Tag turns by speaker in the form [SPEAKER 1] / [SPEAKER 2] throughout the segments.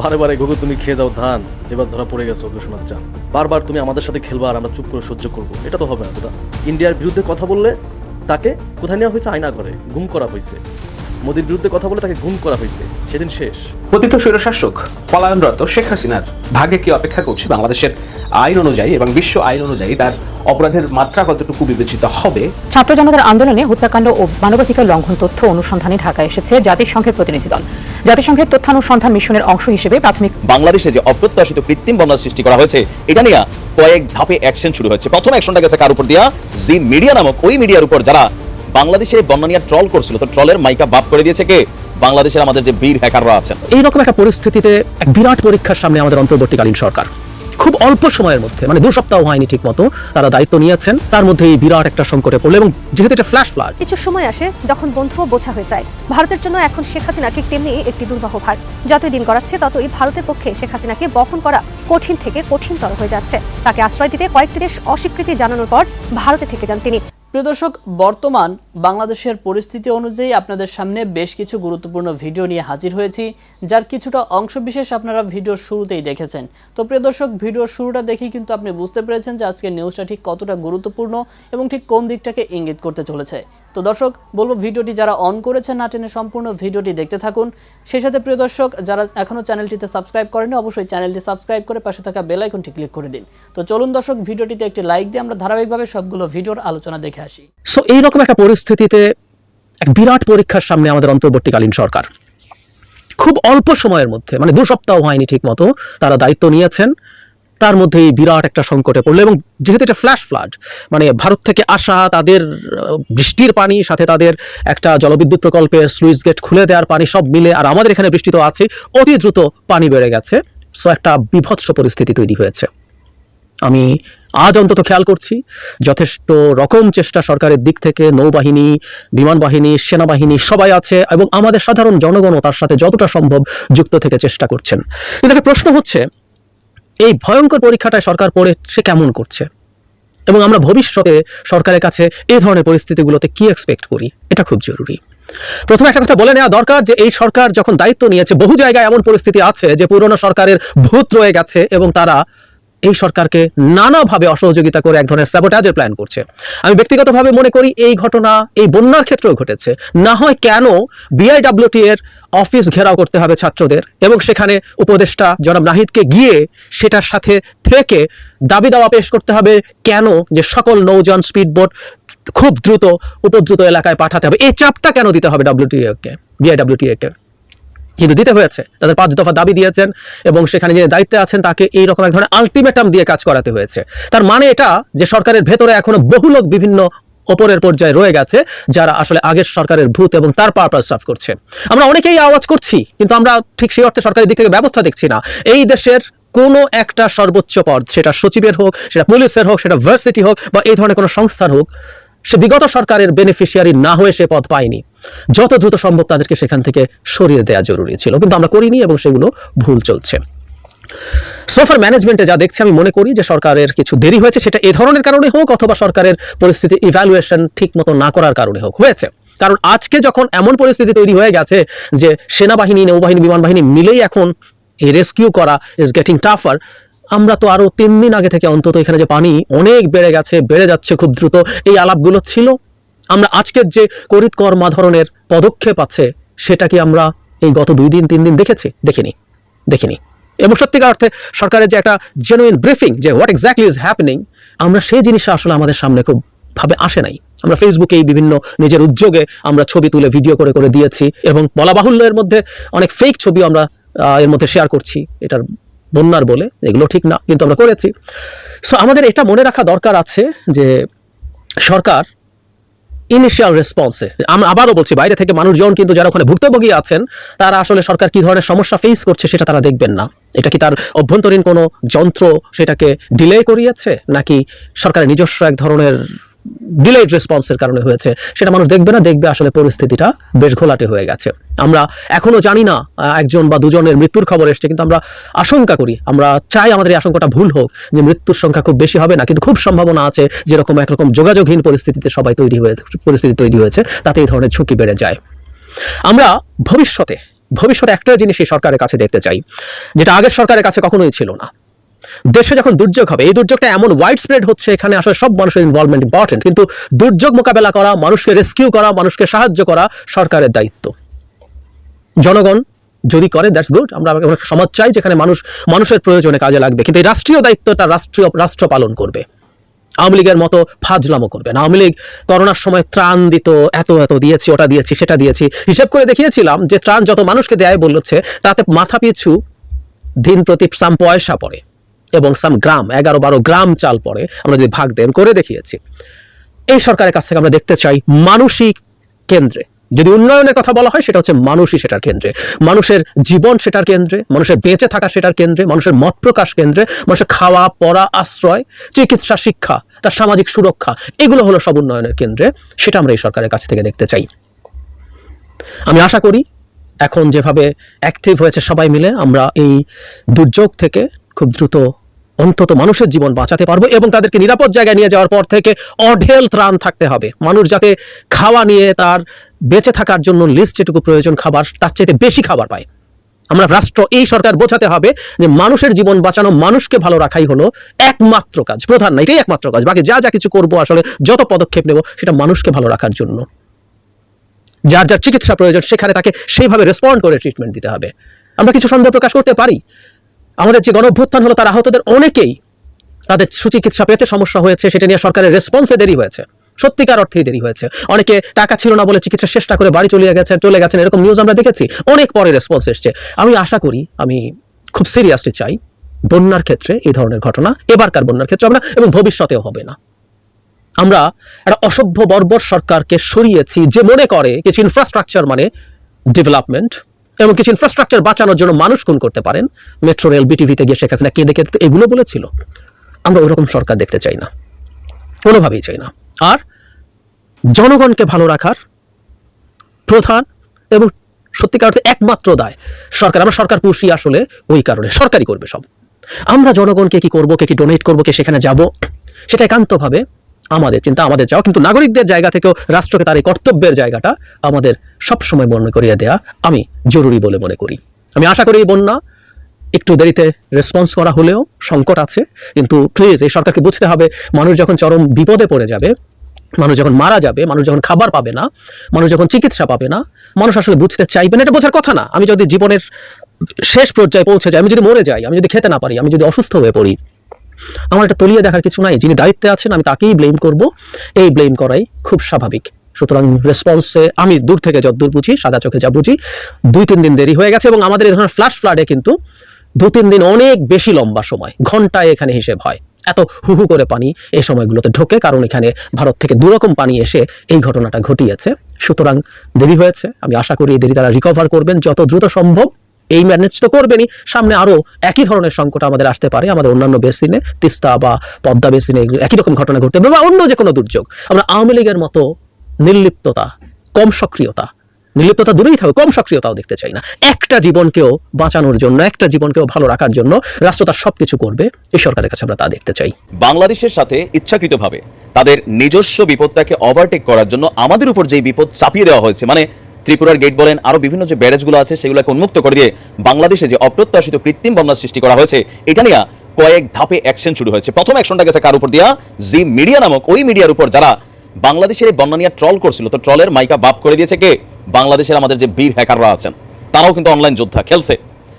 [SPEAKER 1] বারে বারে গুগু, তুমি খেয়ে যাও ধান। এবার ধরা পড়ে গেছো ঘোষণার চান বারবার তুমি আমাদের সাথে খেলবা আর আমরা চুপ করে সহ্য করব। এটা তো হবে না দাদা ইন্ডিয়ার বিরুদ্ধে কথা বললে তাকে কোথায় নেওয়া হয়েছে? আয়না করে গুম করা হয়েছে। মোদীর বিরুদ্ধে কথা বলে তাকে গুম করা হয়েছে। সেদিন শেষ।
[SPEAKER 2] পতিত স্বৈরশাসক পলায়নরত শেখ হাসিনার ভাগে কি অপেক্ষা করছে বাংলাদেশের আইন অনুযায়ী এবং বিশ্ব আইন অনুযায়ী তার অপরাধের মাত্রা কতটুকু বিবেচিত হবে?
[SPEAKER 3] ছাত্র জনতার আন্দোলনে হত্যাকাণ্ড ও মানবাধিকার লঙ্ঘন তথ্য অনুসন্ধানে ঢাকায় এসেছে জাতিসংঘের প্রতিনিধি দল। জাতিসংঘের তথ্যানুসন্ধান মিশনের অংশ হিসেবে প্রাথমিক
[SPEAKER 4] বাংলাদেশে যে অপ্রত্যাশিত কৃত্রিম বন্যার সৃষ্টি করা হয়েছে এটা নিয়ে কয়েক ধাপে অ্যাকশন শুরু হয়েছে। প্রথম অ্যাকশনটা গেছে কার উপর দিয়া? জি মিডিয়া নামক ওই মিডিয়ার উপর যারা বাংলাদেশে এই বন্যা নিয়ে ট্রল করছিল তো ট্রলের মাইকা বাপ করে দিয়েছে কে? বাংলাদেশের আমাদের যে বীর হ্যাকাররা আছেন।
[SPEAKER 5] এইরকম একটা পরিস্থিতিতে এক বিরাট পরীক্ষার সামনে আমাদের অন্তর্বর্তীকালীন সরকার। খুব অল্প সময়ের মধ্যে মানে দু সপ্তাহ হয়নি ঠিক মতো তারা দায়িত্ব নিয়েছেন। তার মধ্যে এই বিরাট একটা সংকটে পড়ল এবং যেহেতু এটা ফ্ল্যাশ ফ্লাড
[SPEAKER 6] কিছু সময় আসে যখন বন্ধুও বোঝা হয়ে যায়। ভারতের জন্য এখন শেখ হাসিনা ঠিক তেমনি একটি দুর্বাহ ভার। যতই দিন গড়াচ্ছে, ততই ভারতের পক্ষে শেখ হাসিনাকে বহন করা কঠিন থেকে কঠিনতর হয়ে যাচ্ছে। তাকে আশ্রয় দিতে কয়েকটি দেশ অস্বীকৃতি জানানোর পর ভারতে থেকে যান তিনি।
[SPEAKER 7] প্রিয় দর্শক, বর্তমান বাংলাদেশের পরিস্থিতি অনুযায়ী আপনাদের সামনে বেশ কিছু গুরুত্বপূর্ণ ভিডিও নিয়ে হাজির হয়েছি, যার কিছুটা অংশবিশেষ আপনারা ভিডিওর শুরুতেই দেখেছেন। তো প্রিয় দর্শক, ভিডিওর শুরুটা দেখেই কিন্তু আপনি বুঝতে পেরেছেন যে আজকের নিউজটা ঠিক কতটা গুরুত্বপূর্ণ এবং ঠিক কোন দিকটাকে ইঙ্গিত করতে চলেছে। তো দর্শক, বলব ভিডিওটি যারা অন করেছেন না টেনে সম্পূর্ণ ভিডিওটি দেখতে থাকুন। সেই সাথে প্রিয় দর্শক, যারা এখনও চ্যানেলটিতে সাবস্ক্রাইব করেনি অবশ্যই চ্যানেলটি সাবস্ক্রাইব করে পাশে থাকা বেল আইকনটি ক্লিক করে দিন। তো চলুন দর্শক, ভিডিওটিতে একটি লাইক দিয়ে আমরা ধারাবাহিকভাবে সবগুলো ভিডিওর আলোচনা দেখে আসি।
[SPEAKER 5] সো এইরকম একটা পরিস্থিতিতে এক বিরাট পরীক্ষার সামনে আমাদের অন্তর্বর্তীকালীন সরকার। খুব অল্প সময়ের মধ্যে মানে দু সপ্তাহ হয়নি ঠিক মতো তারা দায়িত্ব নিয়েছেন। তার মধ্যে এই বিরাট একটা সংকটে পড়ল এবং যেহেতু এটা ফ্ল্যাশ ফ্লাড মানে ভারত থেকে আসা তাদের বৃষ্টির পানি, সাথে তাদের একটা জলবিদ্যুৎ প্রকল্পে স্লুইস গেট খুলে দেওয়ার পানি সব মিলে, আর আমাদের এখানে বৃষ্টি তো আছে অতি দ্রুত পানি বেড়ে গেছে। সো একটা বিভৎস পরিস্থিতি তৈরি হয়েছে। আমি আজ অন্তত খেয়াল করছি, যথেষ্ট রকম চেষ্টা সরকারের দিক থেকে, নৌবাহিনী বিমান বাহিনী সেনাবাহিনী সবাই আছে এবং আমাদের সাধারণ জনগণও তার সাথে যতটা সম্ভব যুক্ত থেকে চেষ্টা করছেন। কিন্তু একটা প্রশ্ন হচ্ছে এই ভয়ঙ্কর পরীক্ষাটায় সরকার পড়ে সে কেমন করছে? এবং আমরা ভবিষ্যতে সরকারের কাছে এই ধরনের পরিস্থিতিগুলোতে কি এক্সপেক্ট করি? এটা খুব জরুরি। প্রথমে একটা কথা বলে নেওয়া দরকার যে, এই সরকার যখন দায়িত্ব নিয়েছে, বহু জায়গায় এমন পরিস্থিতি আছে যে, পুরনো সরকারের ভূত রয়ে গেছে এবং তারা এই সরকারকে নানাভাবে অসহযোগিতা করে এক ধরনের স্যাবোটাজের প্ল্যান করছে। আমি ব্যক্তিগতভাবে মনে করি এই ঘটনা, এই বন্যার ক্ষেত্রেও ঘটেছে। না হয় কেন বিআইডব্লিউটি এর অফিস ঘেরাও করতে হবে ছাত্রদের এবং সেখানে উপদেষ্টা জনাব নাহিদকে গিয়ে সেটার সাথে থেকে দাবি দাওয়া পেশ করতে হবে কেন যে সকল নৌযান স্পিডবোট খুব দ্রুত, উপদ্রুত এলাকায় পাঠাতে হবে। এই চাপটা কেন দিতে হবে ডাব্লিউটিএ কে বিআইডব্লিউটিএ কে? কিন্তু দিতে হয়েছে। তাদের পাঁচ দফা দাবি দিয়েছেন এবং সেখানে যিনি দায়িত্বে আছেন তাকে এই রকম এক ধরনের আলটিমেটাম দিয়ে কাজ করাতে হয়েছে। তার মানে এটা যে সরকারের ভেতরে এখনও বহু লোক বিভিন্ন ওপরের পর্যায়ে রয়ে গেছে, যারা আসলে আগের সরকারের ভূত এবং তার পারপাস সাফ করছে। আমরা অনেকেই আওয়াজ করছি, কিন্তু আমরা ঠিক সেই অর্থে সরকারের দিক থেকে ব্যবস্থা দেখছি না। এই দেশের কোনো একটা সর্বোচ্চ পদ, সেটা সচিবের হোক, সেটা পুলিশের হোক, সেটা ভার্সিটি হোক বা এই ধরনের কোনো সংস্থার হোক, সে বিগত সরকারের বেনিফিশিয়ারি না হয়ে সে পদ পায়নি। যত দ্রুত সম্ভব তাদেরকে সেখান থেকে সরিয়ে দেওয়া জরুরি ছিল, কিন্তু আমরা করিনি এবং সেগুলো ভুল চলছে। সোফার ম্যানেজমেন্টে যা দেখছি, আমি মনে করি যে সরকারের কিছু দেরি হয়েছে, সেটা এ ধরনের কারণে হোক অথবা সরকারের পরিস্থিতি ইভ্যালুয়েশন ঠিক মতো না করার কারণে হোক হয়েছে। কারণ আজকে যখন এমন পরিস্থিতি তৈরি হয়ে গেছে যে সেনাবাহিনী, নৌবাহিনী বিমান বাহিনী মিলেই এখন এই রেস্কিউ করা ইজ গেটিং টাফার আমরা তো আরও তিন দিন আগে থেকে অন্তত এখানে যে পানি অনেক বেড়ে গেছে, বেড়ে যাচ্ছে খুব দ্রুত, এই আলাপগুলো ছিল। আমরা আজকের যে করিত কর্মা ধরনের পদক্ষেপ আছে সেটা কি আমরা এই গত দুই দিন, তিন দিন দেখেছি, দেখিনি দেখিনি। এবং সত্যিকার অর্থে সরকারের যে একটা জেনুইন ব্রিফিং যে হোয়াট এক্স্যাক্টলি ইজ হ্যাপেনিং আমরা সেই জিনিসটা আসলে আমাদের সামনে খুব ভাবে আসে নাই। আমরা ফেসবুকে এই বিভিন্ন নিজের উদ্যোগে আমরা ছবি তুলে ভিডিও করে করে দিয়েছি এবং বলা বাহুল্য এর মধ্যে অনেক ফেক ছবি আমরা এর মধ্যে শেয়ার করছি, এটার বন্যার বলে, এগুলো ঠিক না, কিন্তু আমরা করেছি। সো আমাদের এটা মনে রাখা দরকার আছে যে সরকার ইনিশিয়াল রেসপন্সে আমরা আবারও বলছি, বাইরে থেকে মানুষজন কিন্তু যারা ওখানে ভুক্তভোগী আছেন, তারা আসলে সরকার কি ধরনের সমস্যা ফেস করছে সেটা তারা দেখবেন না। এটা কি তার অভ্যন্তরীণ কোনো যন্ত্র সেটাকে ডিলে করিয়েছে, নাকি সরকারের নিজস্ব এক ধরনের ডিলেড রেসপন্সের কারণে হয়েছে। সেটা মানুষ দেখবে না, দেখবে আসলে পরিস্থিতিটা বেশ ঘোলাটে হয়ে গেছে। আমরা এখনও জানি না একজন বা দুজনের মৃত্যুর খবর এসছে, কিন্তু আমরা আশঙ্কা করি, আমরা চাই আমাদের এই আশঙ্কাটা ভুল হোক যে মৃত্যুর সংখ্যা খুব বেশি হবে না, কিন্তু খুব সম্ভাবনা আছে যেরকম একরকম যোগাযোগহীন পরিস্থিতিতে সবাই তৈরি হয়ে, পরিস্থিতি তৈরি হয়েছে, তাতে এই ধরনের ঝুঁকি বেড়ে যায়। আমরা ভবিষ্যতে ভবিষ্যতে একটা জিনিস এই সরকারের কাছে দেখতে চাই, যেটা আগের সরকারের কাছে কখনোই ছিল না। দেশে যখন দুর্যোগ হবে, এই দুর্যোগটা এমন ওয়াইড স্প্রেড হচ্ছে, এখানে আসলে সব মানুষের ইনভলভমেন্ট ইম্পর্টেন্ট কিন্তু দুর্যোগ মোকাবেলা করা, মানুষকে রেস্কিউ করা, মানুষকে সাহায্য করা সরকারের দায়িত্ব। জনগণ যদি করে দ্যাটস গুড আমরা সমাজ চাই যেখানে মানুষ, মানুষের প্রয়োজনে কাজে লাগবে। কিন্তু এই রাষ্ট্রীয় দায়িত্বটা রাষ্ট্রীয়, রাষ্ট্র পালন করবে। আওয়ামী লীগের মতো ফাজলামো করবে না। আওয়ামী লীগ করোনার সময় ত্রাণ দিত, এত এত দিয়েছি, ওটা দিয়েছি, সেটা দিয়েছি। হিসেব করে দেখিয়েছিলাম যে ত্রাণ যত মানুষকে দেয় বলছে, তাতে মাথা পিছু দিন প্রতি সাম পয়সা পড়ে। এবং সাম গ্রাম এগারো বারো গ্রাম চাল পড়ে, আমরা যদি ভাগ দেন করে দেখিয়েছি। এই সরকারের কাছ থেকে আমরা দেখতে চাই মানসিক কেন্দ্রে। যদি উন্নয়নের কথা বলা হয়, সেটা হচ্ছে মানুষই সেটার কেন্দ্রে। মানুষের জীবন সেটার কেন্দ্রে, মানুষের বেঁচে থাকা সেটার কেন্দ্রে, মানুষের মত প্রকাশ কেন্দ্রে, মানুষের খাওয়া, পড়া, আশ্রয়, চিকিৎসা, শিক্ষা, তার সামাজিক সুরক্ষা, এগুলো হলো সব উন্নয়নের কেন্দ্রে, সেটা আমরা এই সরকারের কাছ থেকে দেখতে চাই। আমি আশা করি এখন যেভাবে অ্যাক্টিভ হয়েছে সবাই মিলে, আমরা এই দুর্যোগ থেকে খুব দ্রুত অন্তত মানুষের জীবন বাঁচাতে পারব এবং তাদেরকে নিরাপদ জায়গায় নিয়ে যাওয়ার পর থেকে অঢেল ত্রাণ থাকতে হবে। মানুষ যাতে খাওয়া নিয়ে তার বেঁচে থাকার জন্য লিস্ট যেটুকু প্রয়োজন খাবার, তার চাইতে বেশি খাবার পায়। আমরা রাষ্ট্র, এই সরকার বোঝাতে হবে যে মানুষের জীবন বাঁচানো, মানুষকে ভালো রাখাই হলো একমাত্র কাজ। প্রধান না, এটাই একমাত্র কাজ। বাকি যা যা কিছু করব আসলে যত পদক্ষেপ নেব, সেটা মানুষকে ভালো রাখার জন্য। যার যার চিকিৎসা প্রয়োজন, সেখানে তাকে সেইভাবে রেসপন্ড করে ট্রিটমেন্ট দিতে হবে। আমরা কিছু সন্দেহ প্রকাশ করতে পারি। আমাদের যে গণভ্যুত্থান হলো, তার আহতদের অনেকেই তাদের সুচিকিৎসা পেতে সমস্যা হয়েছে, সেটা নিয়ে সরকারের রেসপন্সে দেরি হয়েছে। সত্যিকার অর্থেই দেরি হয়েছে। অনেকে টাকা ছিল না বলে চিকিৎসা চেষ্টা করে বাড়ি চলে গেছে, চলে গেছেন, এরকম নিউজ আমরা দেখেছি। অনেক পরে রেসপন্স এসছে। আমি আশা করি, আমি খুব সিরিয়াসলি চাই, বন্যার ক্ষেত্রে এই ধরনের ঘটনা, এবারকার বন্যার ক্ষেত্রে আমরা, এবং ভবিষ্যতেও হবে না। আমরা একটা অসভ্য বর্বর সরকারকে সরিয়েছি যে মনে করে কিছু ইনফ্রাস্ট্রাকচার মানে ডেভেলপমেন্ট এবং কিছু ইনফ্রাস্ট্রাকচার বাঁচানোর জন্য মানুষ খুন করতে পারেন। মেট্রো রেল বিটিভিতে গিয়ে শেখ হাসিনা কে দেখে এগুলো বলেছিল। আমরা ওইরকম সরকার দেখতে চাই না। কোনোভাবেই চাই না। আর জনগণকে ভালো রাখার প্রধান এবং সত্যিকার অর্থে একমাত্র দায় সরকার। আমরা সরকার পুষি আসলে ওই কারণে। সরকারই করবে সব। আমরা জনগণকে কি করব, কে কি ডোনেট করব, কে সেখানে যাব, সেটা একান্তভাবে আমাদের চিন্তা আমাদের চাওয়া। কিন্তু নাগরিকদের জায়গা থেকেও রাষ্ট্রকে তার এই কর্তব্যের জায়গাটা আমাদের সবসময় মনে করিয়ে দেয়া আমি জরুরি বলে মনে করি। আমি আশা করি এই বন্যা একটু দেরিতে রেসপন্স করা হলেও সংকট আছে। কিন্তু প্লিজ এই সরকারকে বুঝতে হবে, মানুষ যখন চরম বিপদে পড়ে যাবে, মানুষ যখন মারা যাবে, মানুষ যখন খাবার পাবে না, মানুষ যখন চিকিৎসা পাবে না, মানুষ আসলে বুঝতে চাইবে না, এটা বোঝার কথা না। আমি যদি জীবনের শেষ পর্যায়ে পৌঁছে যাই, আমি যদি মরে যাই, আমি যদি খেতে না পারি, আমি যদি অসুস্থ হয়ে পড়ি আমার এটা তলিয়ে দেখার কিছু নাই, যিনি দায়িত্বে আছেন, আমি তাকেই ব্লেম করব। এই ব্লেম করাই খুব স্বাভাবিক। সুতরাং রেসপন্সে আমি দূর থেকে যতদূর বুঝি, সাদা চোখে যা বুঝি, দুই তিন দিন দেরি হয়ে গেছে এবং আমাদের এই ধরনের ফ্ল্যাশ ফ্লাডে কিন্তু দু তিন দিন অনেক বেশি লম্বা সময়, ঘন্টায় এখানে হিসেব হয়। এত হুহু করে পানি এই সময়গুলোতে ঢোকে, কারণ এখানে ভারত থেকে দুরকম পানি এসে এই ঘটনাটা ঘটিয়েছে। সুতরাং দেরি হয়েছে, আমি আশা করি এই দেরি তারা রিকভার করবেন যত দ্রুত সম্ভব। এই ম্যানেজ তো করবেনই। সামনে আরও একই ধরনের সংকট আমাদের আসতে পারে। আমাদের অন্যান্য বেসিনে তিস্তা বা পদ্মা বেসিনে একই রকম ঘটনা ঘটতে পারে বা অন্য যে কোনো দুর্যোগ। আমরা আওয়ামী লীগের মতো নির্লিপ্ততা, কম সক্রিয়তা, নির্লিপ্ততা দূরেই থাকবে কম সক্রিয়তাও দেখতে চাই না। একটা জীবনকেও বাঁচানোর জন্য, একটা জীবনকেও ভালো রাখার জন্য রাষ্ট্র তার সব কিছু করবে। এই সরকারের কাছে আমরা তা দেখতে চাই।
[SPEAKER 4] বাংলাদেশের সাথে ইচ্ছাকৃতভাবে তাদের নিজস্ব বিপদটাকে ওভারটেক করার জন্য আমাদের উপর যেই বিপদ চাপিয়ে দেওয়া হয়েছে মানে ত্রিপুরার গেট বলেন, আরও বিভিন্ন যে ব্যারেজগুলো আছে, সেগুলোকে উন্মুক্ত করে দিয়ে বাংলাদেশে যে অপ্রত্যাশিত কৃত্রিম বন্যা সৃষ্টি করা হয়েছে, এটা নিয়ে কয়েক ধাপে অ্যাকশন শুরু হয়েছে। প্রথম অ্যাকশনটা গেছে কার উপর দিয়া? জি মিডিয়া নামক ওই মিডিয়ার উপর যারা বাংলাদেশের এই বন্যা নিয়ে ট্রল করছিল, তো ট্রলের মাইকা বাপ করে দিয়েছে কে? বাংলাদেশের আমাদের যে বীর হ্যাকাররা আছেন। তারাও কিন্তু অনলাইন যোদ্ধা, খেলছে।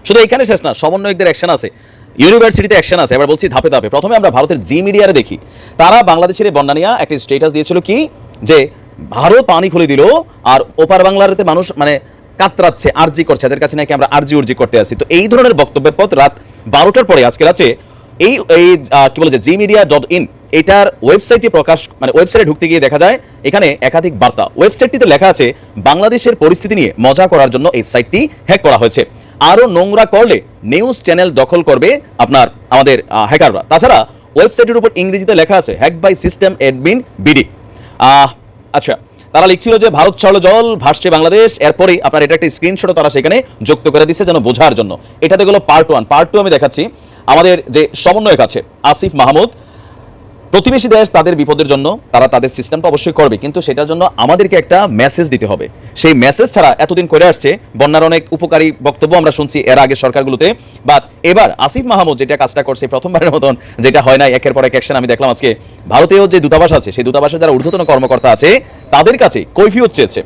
[SPEAKER 4] শুধু এখানে শেষ না, সমন্বয়কদের অ্যাকশন আছে। ইউনিভার্সিটিতে অ্যাকশন আছে। এবার বলছি ধাপে ধাপে। প্রথমে আমরা ভারতের জি মিডিয়ারে দেখি। তারা বাংলাদেশের এই বন্যা নিয়ে একটা স্টেটাস দিয়েছিল কি? যে ভারত পানি খুলে দিল, আর ওপার বাংলাতে মানুষ মানে কাতরাচ্ছে, আরজি করছে। এদের কাছে নাকি আমরা আরজি উর্জি করতে আসি। তো এই ধরনের বক্তব্যের পর রাত বারোটার পরে আজকে রাতে এই এই কি বলে জি মিডিয়া ডট ইন এটার ওয়েবসাইটে প্রকাশ মানে ওয়েবসাইটে ঢুকতে গিয়ে দেখা যায়, এখানে একাধিক বার্তা। ওয়েবসাইটটিতে লেখা আছে, বাংলাদেশের পরিস্থিতি নিয়ে মজা করার জন্য এই সাইটটি হ্যাক করা হয়েছে। আরও নোংরা করলে নিউজ চ্যানেল দখল করবে আপনার, আমাদের হ্যাকাররা তাছাড়া ওয়েবসাইটের উপর ইংরেজিতে লেখা আছে hack by system admin BD আচ্ছা তারা লিখছিল যে ভারত ছাড়লো জল, ভাসছে বাংলাদেশ, এরপরেই আপনার এটা একটা স্ক্রিনশট তারা সেখানে যুক্ত করে দিচ্ছে যেন বোঝার জন্য। এটাতে গেলো পার্ট ওয়ান পার্ট টু আমি দেখাচ্ছি। আমাদের যে সমন্বয়ক আছে, আসিফ মাহমুদ প্রতিবেশী দেশ তাদের বিপদের জন্য তারা তাদের সিস্টেমটা অবশ্যই করবে, কিন্তু সেটার জন্য আমাদেরকে একটা মেসেজ দিতে হবে। সেই মেসেজ ছাড়া এতদিন করে আসছে, বন্যার অনেক উপকারী বক্তব্য আমরা শুনছি এর আগে সরকারগুলোতে। বাট এবার আসিফ মাহমুদ যেটা কাজটা করছে প্রথমবারের মতন, যেটা হয় না একের পর এক অ্যাকশন আমি দেখলাম আজকে। ভারতীয় যে দূতাবাস আছে, সেই দূতাবাসের যারা ঊর্ধ্বতন কর্মকর্তা আছে, তাদের কাছে কৈফিয়ত চেয়েছে।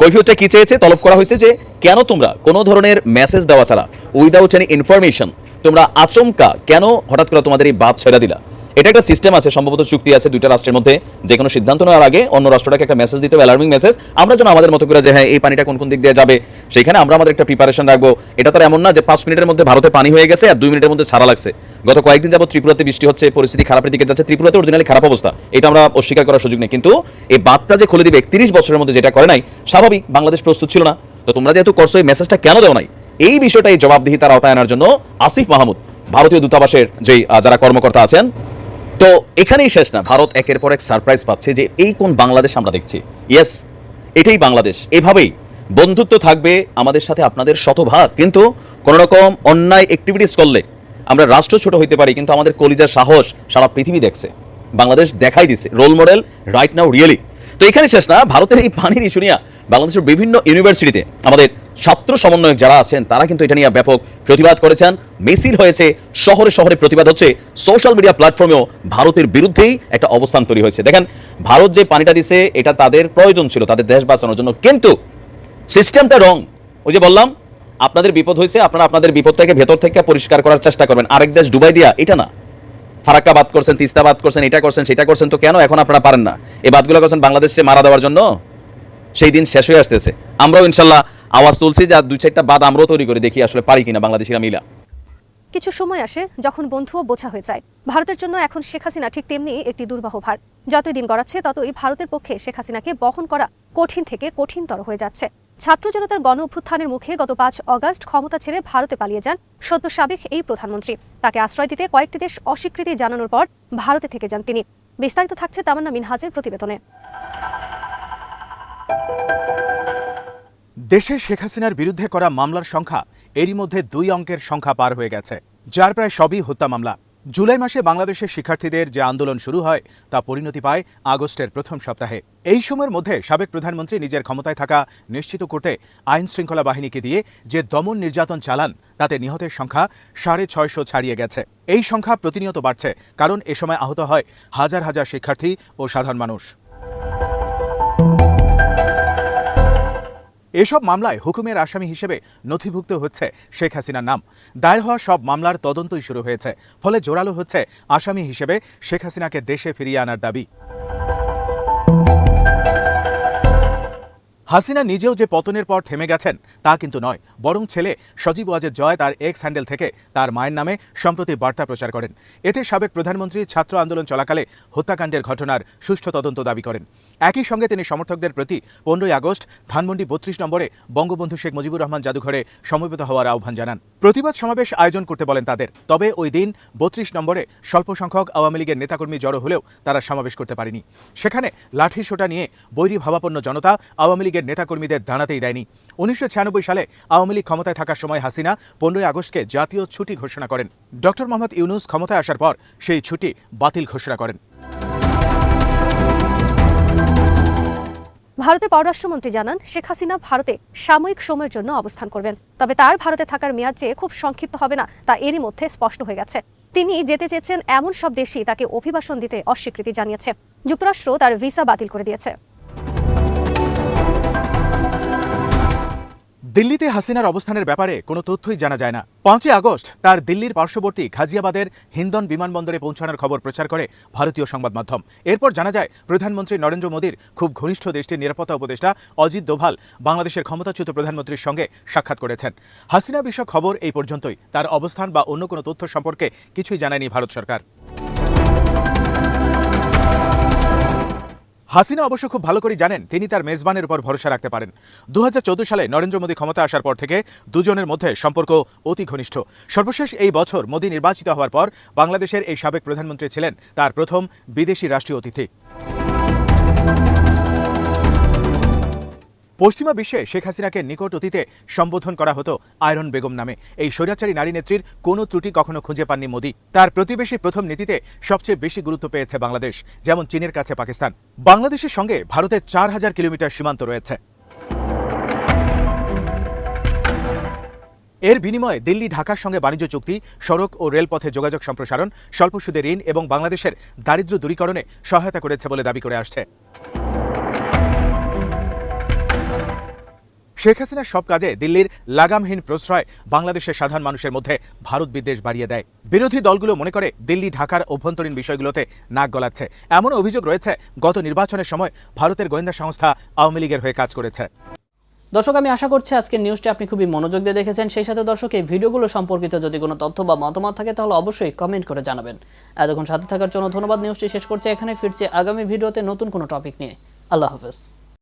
[SPEAKER 4] কৈফিয়তটা কি চেয়েছে? তলব করা হয়েছে যে, কেন তোমরা কোনো ধরনের মেসেজ দেওয়া ছাড়া উইদাউট এনি ইনফরমেশন তোমরা আচমকা কেন হঠাৎ করে তোমাদের এই বাদ ছেড়ে দিলা? এটা একটা সিস্টেম আছে, সম্ভবত চুক্তি আছে দুইটা রাষ্ট্রের মধ্যে। যে কোনো সিদ্ধান্ত নেওয়ার আগে অন্য রাষ্ট্রটাকে একটা মেসেজ দিতে হবে অ্যালার্মিং মেসেজ আমরা যেন আমাদের মতো করে যে হ্যাঁ এই পানিটা কোন কোন দিক দিয়ে যাবে সেখানে আমরা আমাদের একটা প্রিপারেশন রাখব। এটা তো এমন না যে, পাঁচ মিনিটের মধ্যে ভারতে পানি হয়ে গেছে আর দুই মিনিটের মধ্যে ছাড়া লাগছে। গত কয়েকদিন যাবত ত্রিপুরাতে বৃষ্টি হচ্ছে, পরিস্থিতি খারাপের দিকে যাচ্ছে। ত্রিপুরাতে অরিজিনালি খারাপ অবস্থা, এটা আমরা অস্বীকার করার সুযোগ নেই। কিন্তু এই বাদটা যে খুলে দিবে একত্রিশ বছরের মধ্যে যেটা করে নাই, স্বাভাবিক, বাংলাদেশ প্রস্তুত ছিল না। তো তোমরা যেহেতু করছ, এই মেসেজটা কেন দেও নাই? এই বিষয়টা বিষয়টাই জবাবদিহিতার আওতায় আনার জন্য আসিফ মাহমুদ, ভারতীয় দূতাবাসের যেই যারা কর্মকর্তা আছেন তো এখানেই শেষ না। ভারত একের পর এক সারপ্রাইজ পাচ্ছে যে এই কোন বাংলাদেশ আমরা দেখছি। ইয়েস এটাই বাংলাদেশ। এভাবেই বন্ধুত্ব থাকবে আমাদের সাথে আপনাদের শতভাগ। কিন্তু কোনো রকম অন্যায় অ্যাক্টিভিটিস করলে আমরা রাষ্ট্র ছোট হইতে পারি, কিন্তু আমাদের কলিজার সাহস সারা পৃথিবী দেখছে। বাংলাদেশ দেখাই দিছে। Role model right now really তো এখানে শেষ না, ভারতের এই পানির ইস্যু নিয়ে বাংলাদেশের বিভিন্ন ইউনিভার্সিটিতে আমাদের ছাত্র সমন্বয়ক যারা আছেন, তারা কিন্তু এটা নিয়ে ব্যাপক প্রতিবাদ করেছেন। মিছিল হয়েছে, শহরে শহরে প্রতিবাদ হচ্ছে। সোশ্যাল মিডিয়া প্ল্যাটফর্মেও ভারতের বিরুদ্ধেই একটা অবস্থান তৈরি হয়েছে। দেখেন, ভারত যে পানিটা দিছে, এটা তাদের প্রয়োজন ছিল, তাদের দেশ বাঁচানোর জন্য। কিন্তু সিস্টেমটা রং ওই যে বললাম, আপনাদের বিপদ হয়েছে, আপনারা আপনাদের বিপদটাকে ভেতর থেকে পরিষ্কার করার চেষ্টা করবেন। আরেক দেশ ডুবাই দিয়া, এটা না। ফারাক্কা বাদ করছেন তিস্তা বাদ করছেন, এটা করছেন, সেটা করছেন, তো কেন এখন আপনারা পারেন না? এই বাদগুলো করছেন বাংলাদেশে মারা দেওয়ার জন্য? সেই দিন শেষ হয়ে আসতেছে। আমরাও ইনশাল্লাহ আওয়াজ তুলছি যে দুই চারটা বাদ আমরাও তৈরি করে দেখি আসলে পারি কিনা বাংলাদেশিরা মিলা।
[SPEAKER 6] কিছু সময় আসে যখন বন্ধুও বোঝা হয়ে যায়। ভারতের জন্য এখন শেখ হাসিনা ঠিক তেমনি একটি দুর্বাহ ভার। যতই দিন গড়াচ্ছে, ততই ভারতের পক্ষে শেখ হাসিনাকে বহন করা কঠিন থেকে কঠিনতর হয়ে যাচ্ছে। ছাত্র জনতার গণ অভ্যুত্থানের মুখে গত পাঁচ অগাস্ট ক্ষমতা ছেড়ে ভারতে পালিয়ে যান সদ্য সাবেক এই প্রধানমন্ত্রী। তাকে আশ্রয় দিতে কয়েকটি দেশ অস্বীকৃতি জানানোর পর ভারতে থেকে যান তিনি। বিস্তারিত থাকছে তামান্না মিনহাজের প্রতিবেদনে।
[SPEAKER 8] দেশে শেখ হাসিনার বিরুদ্ধে করা মামলার সংখ্যা এরই মধ্যে দুই অঙ্কের সংখ্যা পার হয়ে গেছে, যার প্রায় সবই হত্যা মামলা। জুলাই মাসে বাংলাদেশের শিক্ষার্থীদের যে আন্দোলন শুরু হয়, তা পরিণতি পায় আগস্টের প্রথম সপ্তাহে। এই সময়ের মধ্যে সাবেক প্রধানমন্ত্রী নিজের ক্ষমতায় থাকা নিশ্চিত করতে আইন শৃঙ্খলা বাহিনীকে দিয়ে যে দমন নির্যাতন চালান, তাতে নিহতের সংখ্যা সাড়ে ছয়শো ছাড়িয়ে গেছে। এই সংখ্যা প্রতিনিয়ত বাড়ছে, কারণ এ সময় আহত হয় হাজার হাজার শিক্ষার্থী ও সাধারণ মানুষ। এসব মামলায় হুকুমের আসামি হিসেবে নথিভুক্ত হচ্ছে শেখ হাসিনার নাম। দায়ের হওয়া সব মামলার তদন্তই শুরু হয়েছে, ফলে জোরালো হচ্ছে আসামি হিসেবে শেখ হাসিনাকে দেশে ফিরিয়ে আনার দাবি। হাসিনা নিজেও যে পতনের পর থেমে গেছেন, তা কিন্তু নয়। বরং ছেলে সজীব ওয়াজেদ জয় তার এক্স হ্যান্ডেল থেকে তার মায়ের নামে সম্প্রতি বার্তা প্রচার করেন। এতে সাবেক প্রধানমন্ত্রী ছাত্র আন্দোলন চলাকালে হত্যাকাণ্ডের ঘটনার সুষ্ঠু তদন্ত দাবি করেন। একই সঙ্গে তিনি সমর্থকদের প্রতি পনেরোই আগস্ট ধানমন্ডি বত্রিশ নম্বরে বঙ্গবন্ধু শেখ মুজিবুর রহমান জাদুঘরে সমবেত হওয়ার আহ্বান জানান। প্রতিবাদ সমাবেশ আয়োজন করতে বলেন তাদের। তবে ওই দিন বত্রিশ নম্বরে স্বল্প সংখ্যক আওয়ামী লীগের নেতাকর্মী জড়ো হলেও তারা সমাবেশ করতে পারেনি। সেখানে লাঠি সোটা নিয়ে বৈরী ভাবাপন্ন জনতা আওয়ামী লীগের নেতাকর্মীদের দাঁড়াতেই দেয়নি। উনিশশো ছিয়ানব্বই সালে আওয়ামী লীগ ক্ষমতায় থাকার সময় হাসিনা পনেরোই আগস্টকে জাতীয় ছুটি ঘোষণা করেন। ডক্টর মোহাম্মদ ইউনুস ক্ষমতায় আসার পর সেই ছুটি বাতিল ঘোষণা করেন।
[SPEAKER 6] ভারতের পররাষ্ট্রমন্ত্রী জানান, শেখ হাসিনা ভারতে সাময়িক সময়ের জন্য অবস্থান করবেন। তবে তার ভারতে থাকার মেয়াদ যে খুব সংক্ষিপ্ত হবে না, তা এরই মধ্যে স্পষ্ট হয়ে গেছে। তিনি যেতে চেয়েছেন এমন সব দেশই তাকে অভিবাসন দিতে অস্বীকৃতি জানিয়েছে। যুক্তরাষ্ট্র তার ভিসা বাতিল করে দিয়েছে।
[SPEAKER 8] দিল্লিতে হাসিনার অবস্থানের ব্যাপারে কোনো তথ্যই জানা যায় না। পাঁচই আগস্ট তার দিল্লির পার্শ্ববর্তী গাজিয়াবাদের হিন্দন বিমানবন্দরে পৌঁছানোর খবর প্রচার করে ভারতীয় সংবাদ মাধ্যম। এরপর জানা যায়, প্রধানমন্ত্রী নরেন্দ্র মোদীর খুব ঘনিষ্ঠ দেশটির নিরাপত্তা উপদেষ্টা অজিত দোভাল বাংলাদেশের ক্ষমতাচ্যুত প্রধানমন্ত্রীর সঙ্গে সাক্ষাৎ করেছেন। হাসিনা বিষয়ক খবর এই পর্যন্তই। তার অবস্থান বা অন্য কোনো তথ্য সম্পর্কে কিছুই জানায়নি ভারত সরকার। হাসিনা অবশ্য খুব ভালো করে জানেন তিনি তার মেজবানের উপর ভরসা রাখতে পারেন। দু হাজার চৌদ্দ সালে নরেন্দ্র মোদী ক্ষমতা আসার পর থেকে দুজনের মধ্যে সম্পর্ক অতি ঘনিষ্ঠ। সর্বশেষ এই বছর মোদী নির্বাচিত হওয়ার পর বাংলাদেশের এই সাবেক প্রধানমন্ত্রী ছিলেন তার প্রথম বিদেশি রাষ্ট্রীয় অতিথি। পশ্চিমা বিশ্বে শেখ হাসিনাকে নিকট অতীতে সম্বোধন করা হতো আয়রন বেগম নামে। এই স্বৈরাচারী নারী নেত্রীর কোনো ত্রুটি কখনো খুঁজে পাননি মোদী। তার প্রতিবেশী প্রথম নীতিতে সবচেয়ে বেশি গুরুত্ব পেয়েছে বাংলাদেশ, যেমন চীনের কাছে পাকিস্তান। বাংলাদেশের সঙ্গে ভারতের চার হাজার কিলোমিটার সীমান্ত রয়েছে। এর বিনিময়ে দিল্লি, ঢাকার সঙ্গে বাণিজ্য চুক্তি, সড়ক ও রেলপথে যোগাযোগ সম্প্রসারণ, স্বল্প সুদে ঋণ এবং বাংলাদেশের দারিদ্র দূরীকরণে সহায়তা করেছে বলে দাবি করে আসছে। শেখ হাসিনার সব কাজে দিল্লির লাগামহীন প্রশ্রয় বাংলাদেশের সাধারণ মানুষের মধ্যে ভারত বিদ্বেষ বাড়িয়ে দেয়। বিরোধী দলগুলো মনে করে দিল্লি, ঢাকার অভ্যন্তরীণ বিষয়গুলোতে নাক গলাচ্ছে। এমন অভিযোগ রয়েছে, গত নির্বাচনের সময় ভারতের গোয়েন্দা সংস্থা আওয়ামী লীগের হয়ে কাজ করেছে।
[SPEAKER 7] দর্শক, আমি আশা করছি আজকের নিউজটি আপনি খুবই মনোযোগ দিয়ে দেখেছেন। সেই সাথে দর্শক, এই ভিডিওগুলো সম্পর্কিত যদি কোনো তথ্য বা মতামত থাকে, তাহলে অবশ্যই কমেন্ট করে জানাবেন। এতক্ষণ সাথে থাকার জন্য ধন্যবাদ। নিউজটি শেষ করছে এখানে ফিরছে আগামী ভিডিওতে নতুন কোনো টপিক নিয়ে। আল্লাহ হাফেজ।